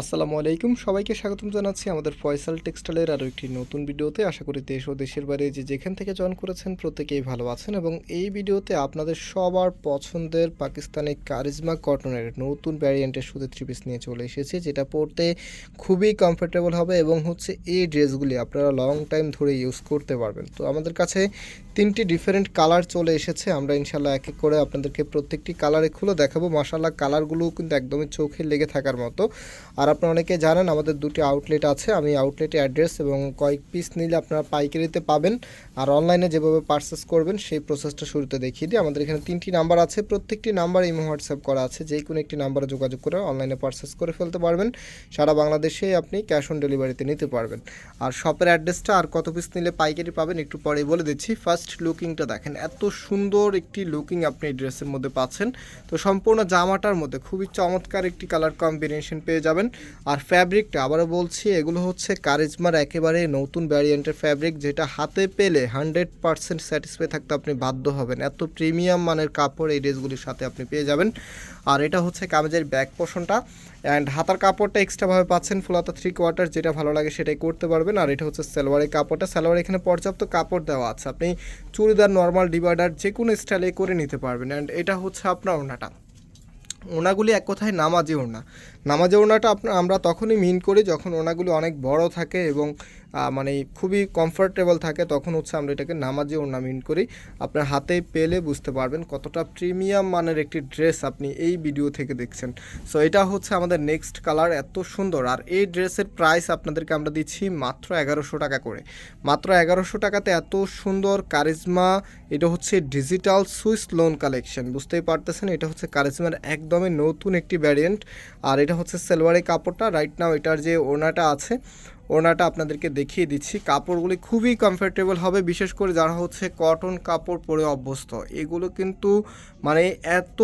আসসালামু আলাইকুম। সবাইকে স্বাগতম জানাচ্ছি আমাদের ফয়সাল টেক্সটাইলের আরও একটি নতুন ভিডিওতে। আশা করি দেশ ও দেশের বাইরে যে যেখান থেকে জয়েন করেছেন প্রত্যেকেই ভালো আছেন এবং এই ভিডিওতে আপনাদের সবার পছন্দের পাকিস্তানি কারিজমা কটনের নতুন ভ্যারিয়েন্টের সুতি থ্রি পিস নিয়ে চলে এসেছি, যেটা পরতে খুবই কমফোর্টেবল হবে এবং হচ্ছে এই ড্রেসগুলি আপনারা লং টাইম ধরে ইউজ করতে পারবেন। তো আমাদের কাছে তিনটি ডিফারেন্ট কালার চলে এসেছে। আমরা ইনশাল্লাহ এক এক করে আপনাদেরকে প্রত্যেকটি কালারে খুলে দেখাবো। মাসাল্লাহ কালারগুলো কিন্তু একদমই চোখে লেগে থাকার মতো। আর আপনারা অনেকে জানেন, আমাদের দুটি আউটলেট আছে। আমি আউটলেটে অ্যাড্রেস এবং কয়েক পিস নিলে আপনারা পাইকারিতে পাবেন। আর অনলাইনে যেভাবে পারচেস করবেন, সেই প্রসেসটা শুরুতে দেখিয়ে দিই। আমাদের এখানে তিনটি নাম্বার আছে। প্রত্যেকটি নাম্বার ইমো হোয়াটসঅ্যাপ করা আছে। যে কোনো একটি নাম্বারে যোগাযোগ করে অনলাইনে পারচেস করে ফেলতে পারবেন। সারা বাংলাদেশেই আপনি ক্যাশ অন ডেলিভারিতে নিতে পারবেন। আর শপের অ্যাড্রেসটা আর কত পিস নিলে পাইকারি পাবেন, একটু পরে বলে দিচ্ছি। ফার্স্ট লুকিংটা দেখেন। এত সুন্দর একটি লুকিং আপনি ড্রেসের মধ্যে পাচ্ছেন। তো সম্পূর্ণ জামাটার মধ্যে খুবই চমৎকার একটি কালার কম্বিনেশন পেয়ে যাবেন। আর ফ্যাব্রিকটা আবারও বলছি, এগুলো হচ্ছে কারিজমার একেবারে নতুন ভ্যারিয়েন্টের ফ্যাব্রিক যেটা হাতে পেলে হান্ড্রেড পারসেন্ট স্যাটিসফাই থাকতে আপনি বাধ্য হবেন। এত প্রিমিয়াম মানের কাপড় এই ড্রেসগুলির সাথে আপনি পেয়ে যাবেন। আর এটা হচ্ছে কামেজের ব্যাক পোষণটা অ্যান্ড হাতার কাপড়টা এক্সট্রাভাবে পাচ্ছেন ফুলাতা থ্রি কোয়ার্টার যেটা ভালো লাগে সেটাই করতে পারবেন। আর এটা হচ্ছে সালোয়ারের কাপড়টা। সালোয়ার এখানে পর্যাপ্ত কাপড় দেওয়া আছে। আপনি চুড়িদার নর্মাল ডিভাইডার যে কোনো স্টাইলে করে নিতে পারবেন। অ্যান্ড এটা হচ্ছে আপনার ওনাটা ওনাগুলি এক কথায় নামাজে ওড়না নামাজে ওড়নাটা আপনার আমরা তখনই মিন করি যখন ওনাগুলি অনেক বড় থাকে এবং মানে খুবই কমফোর্টেবল থাকে, তখন হচ্ছে আমরা এটাকে নামাজি ওড়না মিন করি। আপনার হাতে পেলে বুঝতে পারবেন কতটা প্রিমিয়াম মানের একটি ড্রেস আপনি এই ভিডিও থেকে দেখছেন। সো এটা হচ্ছে আমাদের নেক্সট কালার এত সুন্দর। আর এই ড্রেসের প্রাইস আপনাদেরকে আমরা দিচ্ছি মাত্র এগারোশো টাকা করে। মাত্র এগারোশো টাকাতে এত সুন্দর কারিজমা এটা হচ্ছে ডিজিটাল সুইস লোন কালেকশন বুঝতেই পারতেছেন? এটা হচ্ছে কারিজমার একদমই নতুন একটি ভ্যারিয়েন্ট আর এটা হচ্ছে সেলওয়ারের কাপড়টা রাইট নাও এটার যে ওনাটা আছে ওনাটা আপনাদেরকে দেখিয়ে দিচ্ছি। কাপড়গুলি খুবই কমফোর্টেবল হবে, বিশেষ করে যারা হচ্ছে কটন কাপড় পরে অভ্যস্ত। এগুলো কিন্তু মানে এত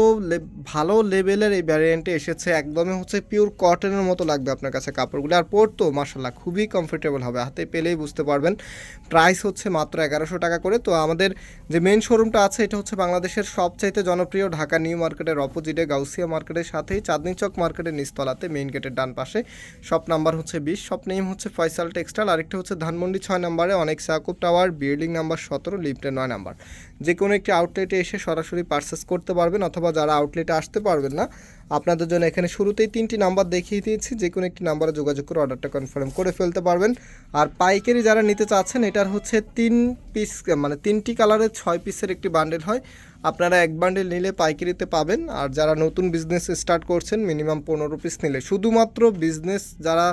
ভালো লেভেলের এই ভ্যারিয়েন্টে এসেছে, একদমই হচ্ছে পিওর কটনের মতো লাগবে আপনার কাছে কাপড়গুলি। আর পরতো মাসাল্লাহ খুবই কমফোর্টেবল হবে, হাতে পেলেই বুঝতে পারবেন। প্রাইস হচ্ছে মাত্র এগারোশো টাকা করে। তো আমাদের যে মেন শোরুমটা আছে, এটা হচ্ছে বাংলাদেশের সবচাইতে জনপ্রিয় ঢাকা নিউ মার্কেটের অপোজিটে গাউসিয়া মার্কেটের সাথেই চাঁদনি চক মার্কেটের নিচতলাতে মেইন গেটের ডান পাশে। শপ নাম্বার হচ্ছে বিশ শপ নেম হচ্ছে ফয়সাল টেক্সটাইল, আরেকটা হচ্ছে ধানমন্ডি ছয় নাম্বারে অনেক সাকুব টাওয়ার, বিল্ডিং নাম্বার সতেরো লিফটের নয় নাম্বার। যে কোনো একটি আউটলেটে এসে সরাসরি পারচেস করতে পারবেন অথবা যারা আউটলেটে আসতে পারবেন না, আপনাদের জন্য এখানে শুরুতেই তিনটি নাম্বার দেখিয়ে দিয়েছি। যে কোনো একটি নাম্বারে যোগাযোগ করে অর্ডারটা কনফার্ম করে ফেলতে পারবেন। আর পাইকারি যারা নিতে চাচ্ছেন, এটার হচ্ছে তিন পিস মানে তিনটি কালারের ছয় পিসের একটি বান্ডেল হয়। আপনারা এক বান্ডেল নিলে পাইকারিতে পাবেন। আর যারা নতুন বিজনেস স্টার্ট করছেন মিনিমাম পনেরো পিস নিলে। শুধুমাত্র বিজনেস যারা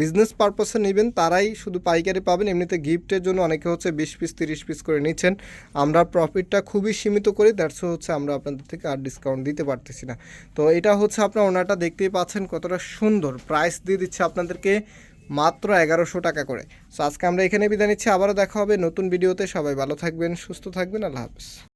বিজনেস পারপাসে নেবেন, তারাই শুধু পাইকারি পাবেন। এমনিতে গিফটের জন্য অনেকে হচ্ছে বিশ পিস তিরিশ পিস করে নিচ্ছেন। আমরা প্রফিটটা খুবই সীমিত করি দ্যাটস হচ্ছে আমরা আপনাদের থেকে আর ডিসকাউন্ট দিতে পারতেছি না। তো এটা হচ্ছে আপনার ওনাটা দেখতেই পাচ্ছেন কতটা সুন্দর। প্রাইস দিয়ে দিচ্ছে আপনাদেরকে মাত্র এগারোশো টাকা করে। সো আজকে আমরা এখানে বিদায় নিচ্ছি। আবারও দেখা হবে নতুন ভিডিওতে সবাই ভালো থাকবেন, সুস্থ থাকবেন। আল্লাহ হাফিজ।